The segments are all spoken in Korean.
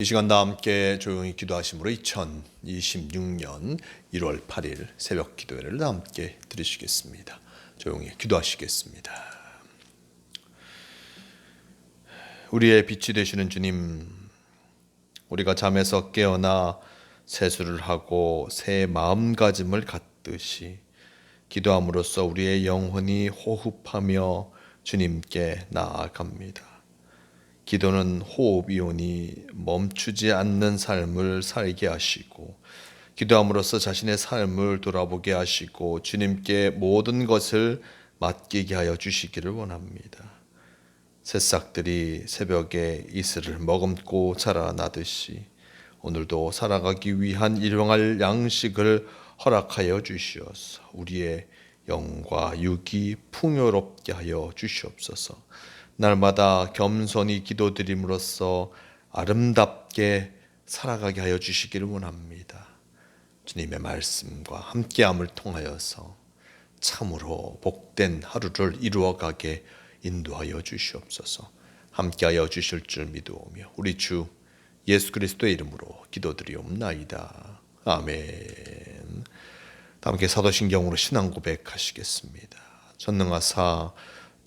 이 시간 다 함께 조용히 기도하심으로 2026년 1월 8일 새벽 기도회를 다 함께 드리시겠습니다. 조용히 기도하시겠습니다. 우리의 빛이 되시는 주님, 우리가 잠에서 깨어나 세수를 하고 새 마음가짐을 갖듯이 기도함으로써 우리의 영혼이 호흡하며 주님께 나아갑니다. 기도는 호흡이오니 멈추지 않는 삶을 살게 하시고 기도함으로써 자신의 삶을 돌아보게 하시고 주님께 모든 것을 맡기게 하여 주시기를 원합니다. 새싹들이 새벽에 이슬을 머금고 자라나듯이 오늘도 살아가기 위한 일용할 양식을 허락하여 주시어서 우리의 영과 육이 풍요롭게 하여 주시옵소서. 날마다 겸손히 기도드림으로써 아름답게 살아가게 하여 주시기를 원합니다. 주님의 말씀과 함께함을 통하여서 참으로 복된 하루를 이루어가게 인도하여 주시옵소서. 함께하여 주실 줄 믿으오며 우리 주 예수 그리스도의 이름으로 기도드리옵나이다. 아멘. 다 함께 사도신경으로 신앙 고백하시겠습니다. 전능하사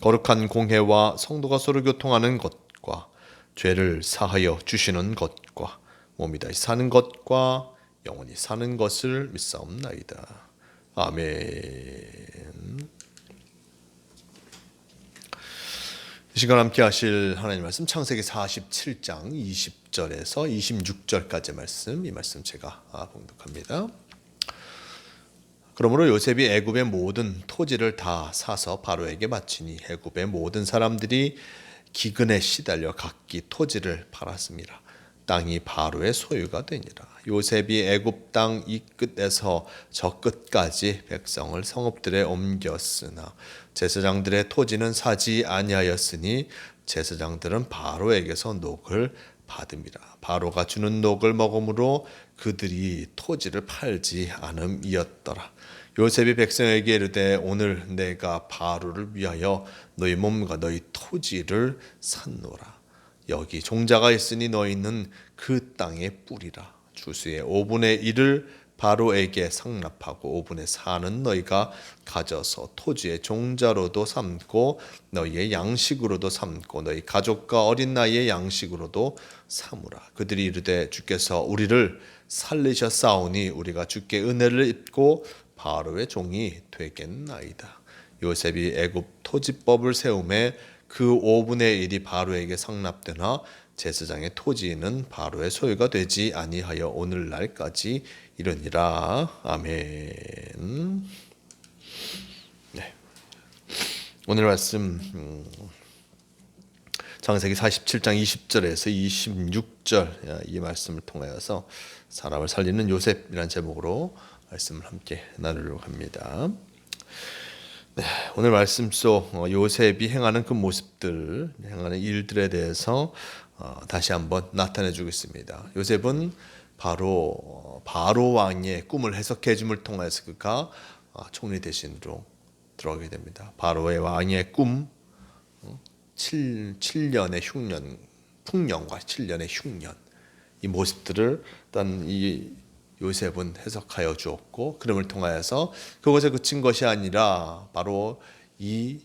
거룩한 공회와 성도가 서로 교통하는 것과 죄를 사하여 주시는 것과 몸이 다시 사는 것과 영원히 사는 것을 믿사옵나이다. 아멘. 이 시간 함께 하실 하나님 말씀 창세기 47장 20절에서 26절까지 말씀 이 말씀 제가 봉독합니다. 그러므로 요셉이 애굽의 모든 토지를 다 사서 바로에게 바치니 애굽의 모든 사람들이 기근에 시달려 각기 토지를 팔았습니다. 땅이 바로의 소유가 되니라. 요셉이 애굽 땅 이 끝에서 저 끝까지 백성을 성읍들에 옮겼으나 제사장들의 토지는 사지 아니하였으니 제사장들은 바로에게서 녹을 받음이라. 바로가 주는 녹을 먹음으로 그들이 토지를 팔지 않음이었더라. 요셉이 백성에게 이르되 오늘 내가 바로를 위하여 너희 몸과 너희 토지를 샀노라. 여기 종자가 있으니 너희는 그 땅의 뿌리라. 주수의 5분의 1을 바로에게 상납하고 5분의 4는 너희가 가져서 토지의 종자로도 삼고 너희의 양식으로도 삼고 너희 가족과 어린 나이의 양식으로도 삼으라. 그들이 이르되 주께서 우리를 살리셨사오니 우리가 주께 은혜를 입고 바로의 종이 되겠나이다. 요셉이 애굽 토지법을 세움에 그 5분의 1이 바로에게 상납되나 제사장의 토지는 바로의 소유가 되지 아니하여 오늘날까지 이르니라. 아멘. 네. 오늘 말씀 음, 장세기 47장 20절에서 26절 이 말씀을 통하여서 사람을 살리는 요셉이라는 제목으로 말씀을 함께 나누려고 합니다. 네, 오늘 말씀 속 어, 요셉이 행하는 그 모습들, 행하는 일들에 대해서 어, 다시 한번 나타내 주겠습니다. 요셉은 바로 어, 바로 왕의 꿈을 해석해 줌을 통해서 그가 총리 대신으로 들어가게 됩니다. 바로의 왕의 꿈 7, 7년의 흉년 풍년과 7년의 흉년 이 모습들을 일단 이 요셉은 해석하여 주었고 그름을 통하여서 그것에 그친 것이 아니라 바로 이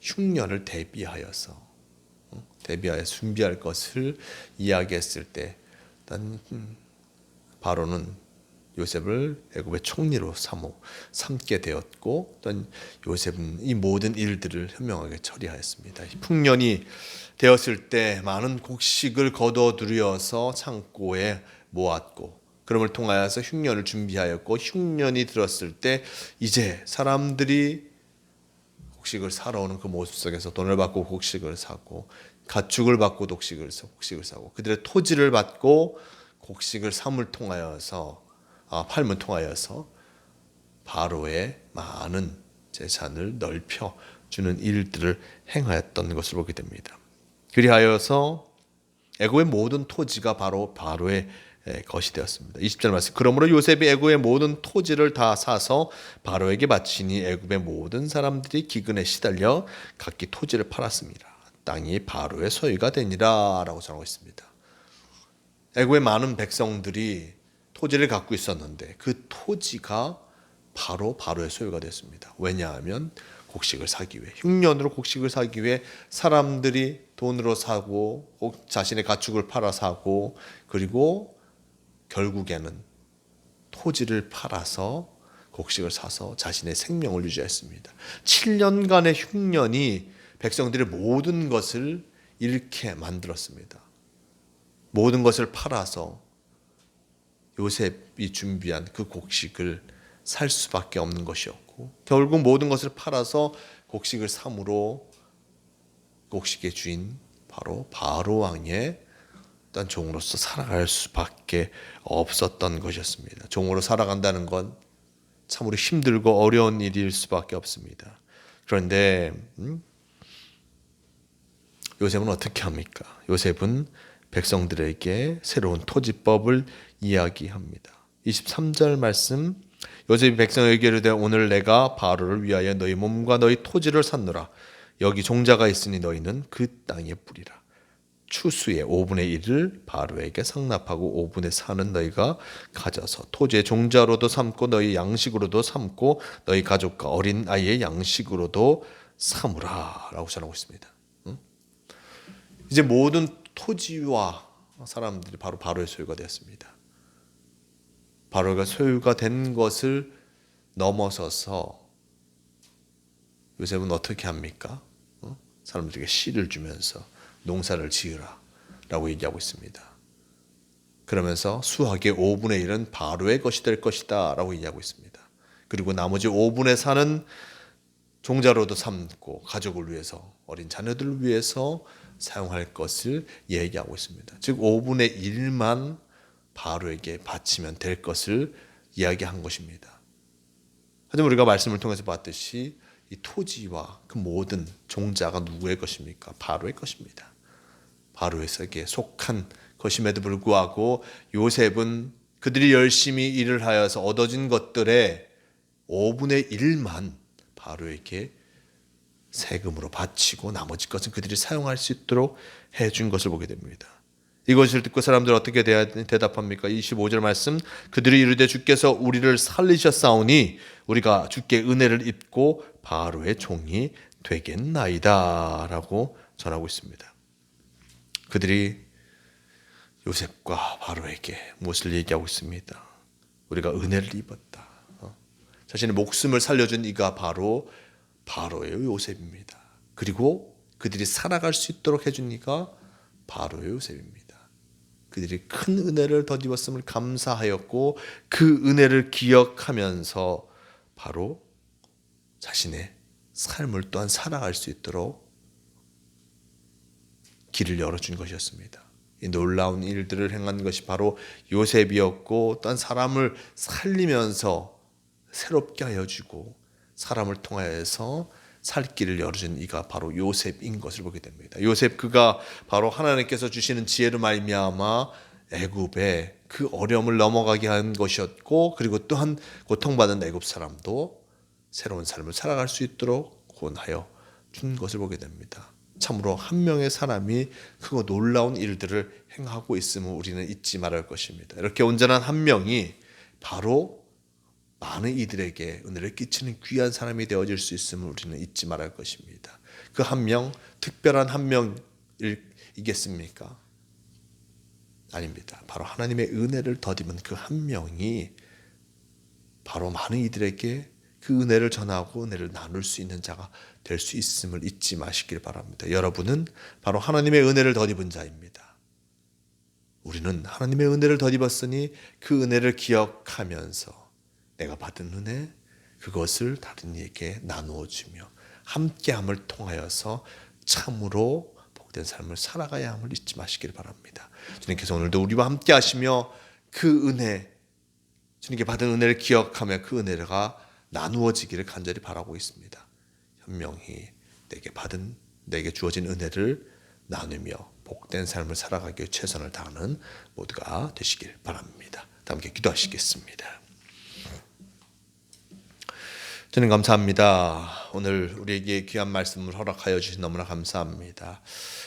흉년을 대비하여서 대비하여 준비할 것을 이야기했을 때 일단 음, 바로는 요셉을 애굽의 총리로 삼어 삼게 되었고 또 요셉은 이 모든 일들을 현명하게 처리하였습니다. 풍년이 되었을 때 많은 곡식을 거둬 들여서 창고에 모았고 그럼을 통하여서 흉년을 준비하였고 흉년이 들었을 때 이제 사람들이 곡식을 사러 오는 그 모습 속에서 돈을 받고 곡식을 사고 가축을 받고 곡식을 사- 곡식을 사고 그들의 토지를 받고 곡식을 삼을 통하여서 아, 팔문 통하여서 바로의 많은 재산을 넓혀 주는 일들을 행하였던 것을 보게 됩니다. 그리하여서 애고의 모든 토지가 바로 바로의 에, 것이 되었습니다. 20절 말씀. 그러므로 요셉이 애고의 모든 토지를 다 사서 바로에게 바치니 애굽의 모든 사람들이 기근에 시달려 각기 토지를 팔았습니다. 땅이 바로의 소유가 되니라라고 전하고 있습니다. 애고의 많은 백성들이 토지를 갖고 있었는데 그 토지가 바로 바로의 소유가 됐습니다. 왜냐하면 곡식을 사기 위해 흉년으로 곡식을 사기 위해 사람들이 돈으로 사고 꼭 자신의 가축을 팔아 사고 그리고 결국에는 토지를 팔아서 곡식을 사서 자신의 생명을 유지했습니다. 7년간의 흉년이 백성들의 모든 것을 잃게 만들었습니다. 모든 것을 팔아서 요셉이 준비한 그 곡식을 살 수밖에 없는 것이었고 결국 모든 것을 팔아서 곡식을 삼으로 곡식의 주인 바로 바로 왕의 어떤 종으로서 살아갈 수밖에 없었던 것이었습니다. 종으로 살아간다는 건 참으로 힘들고 어려운 일일 수밖에 없습니다. 그런데 음? 요셉은 어떻게 합니까? 요셉은 백성들에게 새로운 토지법을 이야기합니다. 23절 말씀 요셉이 백성에게 이르되 오늘 내가 바로를 위하여 너희 몸과 너희 토지를 샀노라 여기 종자가 있으니 너희는 그 땅에 뿌리라 추수의 5분의 1을 바로에게 상납하고 5분의 4는 너희가 가져서 토지의 종자로도 삼고 너희 양식으로도 삼고 너희 가족과 어린 아이의 양식으로도 삼으라라고 전하고 있습니다. 응? 이제 모든 토지와 사람들이 바로 바로의 소유가 되었습니다. 바로가 소유가 된 것을 넘어서서 요셉은 어떻게 합니까? 어? 사람들에게 씨를 주면서 농사를 지으라 라고 얘기하고 있습니다. 그러면서 수학의 5분의 1은 바로의 것이 될 것이다 라고 얘기하고 있습니다. 그리고 나머지 5분의 4는 종자로도 삼고 가족을 위해서 어린 자녀들을 위해서 사용할 것을 얘기하고 있습니다. 즉 5분의 1만 바로에게 바치면 될 것을 이야기한 것입니다. 하지만 우리가 말씀을 통해서 봤듯이 이 토지와 그 모든 종자가 누구의 것입니까? 바로의 것입니다. 바로에게 속한 것임에도 불구하고 요셉은 그들이 열심히 일을 하여서 얻어진 것들의 5분의 1만 바로에게 세금으로 바치고 나머지 것은 그들이 사용할 수 있도록 해준 것을 보게 됩니다. 이것을 듣고 사람들 어떻게 대답합니까? 25절 말씀 그들이 이르되 주께서 우리를 살리셨사오니 우리가 주께 은혜를 입고 바로의 종이 되겠나이다라고 전하고 있습니다. 그들이 요셉과 바로에게 무엇을 얘기하고 있습니다. 우리가 은혜를 입었다. 어? 자신의 목숨을 살려준 이가 바로 바로의 요셉입니다. 그리고 그들이 살아갈 수 있도록 해준 이가 바로의 요셉입니다. 그들이 큰 은혜를 덧입었음을 감사하였고 그 은혜를 기억하면서 바로 자신의 삶을 또한 살아갈 수 있도록 길을 열어준 것이었습니다. 이 놀라운 일들을 행한 것이 바로 요셉이었고 또한 사람을 살리면서 새롭게 하여주고 사람을 통하여서 살 길을 열어준 이가 바로 요셉인 것을 보게 됩니다. 요셉 그가 바로 하나님께서 주시는 지혜로 말미암아 애굽의 그 어려움을 넘어가게 한 것이었고 그리고 또한 고통받은 애굽 사람도 새로운 삶을 살아갈 수 있도록 권하여 준 것을 보게 됩니다. 참으로 한 명의 사람이 크고 놀라운 일들을 행하고 있음을 우리는 잊지 말할 것입니다. 이렇게 온전한 한 명이 바로 많은 이들에게 은혜를 끼치는 귀한 사람이 되어질 수 있음을 우리는 잊지 말할 것입니다. 그 한 명, 특별한 한 명이겠습니까? 아닙니다. 바로 하나님의 은혜를 덧입은 그한 명이 바로 많은 이들에게 그 은혜를 전하고 은혜를 나눌 수 있는 자가 될 수 있음을 잊지 마시길 바랍니다. 여러분은 바로 하나님의 은혜를 덧입은 자입니다. 우리는 하나님의 은혜를 덧입었으니 그 은혜를 기억하면서 내가 받은 은혜 그것을 다른 이에게 나누어 주며 함께함을 통하여서 참으로 복된 삶을 살아가야 함을 잊지 마시길 바랍니다. 주님께서 오늘도 우리와 함께 하시며 그 은혜 주님께 받은 은혜를 기억하며 그 은혜가 나누어지기를 간절히 바라고 있습니다. 현명히 내게 받은 내게 주어진 은혜를 나누며 복된 삶을 살아가기 위해 최선을 다하는 모두가 되시길 바랍니다. 다 함께 기도하시겠습니다. 저는 감사합니다. 오늘 우리에게 귀한 말씀을 허락하여 주신 너무나 감사합니다.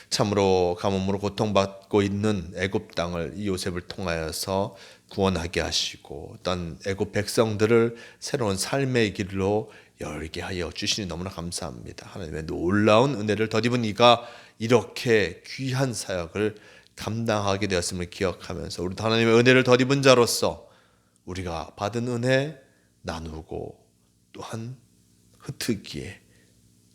참으로 가뭄으로 고통받고 있는 애굽 땅을 이 요셉을 통하여서 구원하게 하시고 어떤 애굽 백성들을 새로운 삶의 길로 열게 하여 주시니 너무나 감사합니다. 하나님의 놀라운 은혜를 덧입은 이가 이렇게 귀한 사역을 감당하게 되었음을 기억하면서 우리도 하나님의 은혜를 덧입은 자로서 우리가 받은 은혜 나누고 또한 흩트기에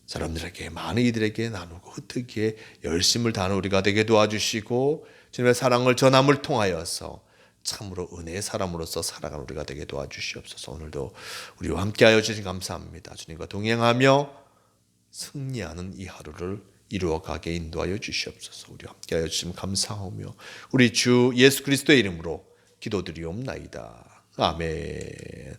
사람들에게 많은 이들에게 나누고 흩트기에 열심을 다하는 우리가 되게 도와주시고 주님의 사랑을 전함을 통하여서 참으로 은혜의 사람으로서 살아가는 우리가 되게 도와주시옵소서. 오늘도 우리와 함께하여 주신 감사합니다. 주님과 동행하며 승리하는 이 하루를 이루어가게 인도하여 주시옵소서. 우리와 함께하여 주시면 감사하며 우리 주 예수 그리스도의 이름으로 기도드리옵나이다. 아멘.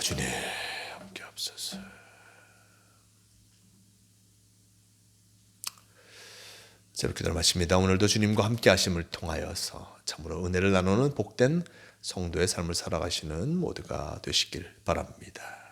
주님 함께 하옵소서. 새롭 기도를 마칩니다. 오늘도 주님과 함께 하심을 통하여서 참으로 은혜를 나누는 복된 성도의 삶을 살아가시는 모두가 되시길 바랍니다.